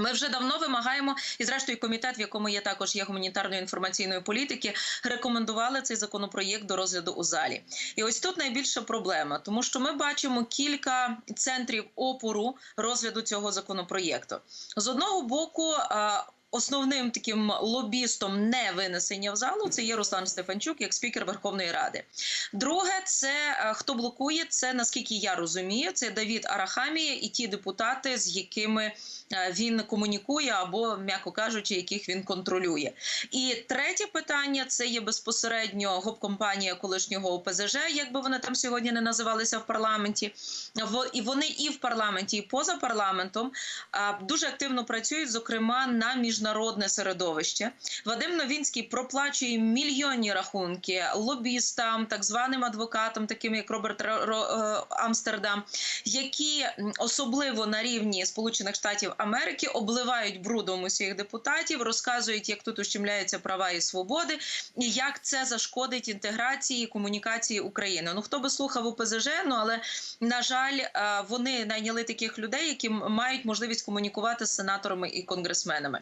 Ми вже давно вимагаємо, і зрештою, комітет, в якому є також є гуманітарної інформаційної політики, рекомендували цей законопроєкт до розгляду у залі. І ось тут найбільша проблема, тому що ми бачимо кілька центрів опору розгляду цього законопроєкту. З одного боку. Основним таким лобістом не винесення в залу це є Руслан Стефанчук як спікер Верховної Ради. Друге, це е, хто блокує, це наскільки я розумію, це Давід Арахамія і ті депутати, з якими е, він комунікує, або, м'яко кажучи, яких він контролює. І третє питання це є безпосередньо гоп-компанія колишнього ОПЗЖ, як би вони там сьогодні не називалися в парламенті. І вони і в парламенті, і поза парламентом а, дуже активно працюють, зокрема на міжнародне середовище. Вадим Новінський проплачує мільйонні рахунки лобістам, так званим адвокатам, таким як Роберт Ро- Ро- е, Амстердам, які особливо на рівні Сполучених Штатів Америки обливають брудом усіх депутатів, розказують, як тут ущемляються права і свободи, і як це зашкодить інтеграції і комунікації України. Ну хто би слухав ОПЗЖ, ну але на жаль, е, вони найняли таких людей, які мають можливість комунікувати з сенаторами і конгресменами.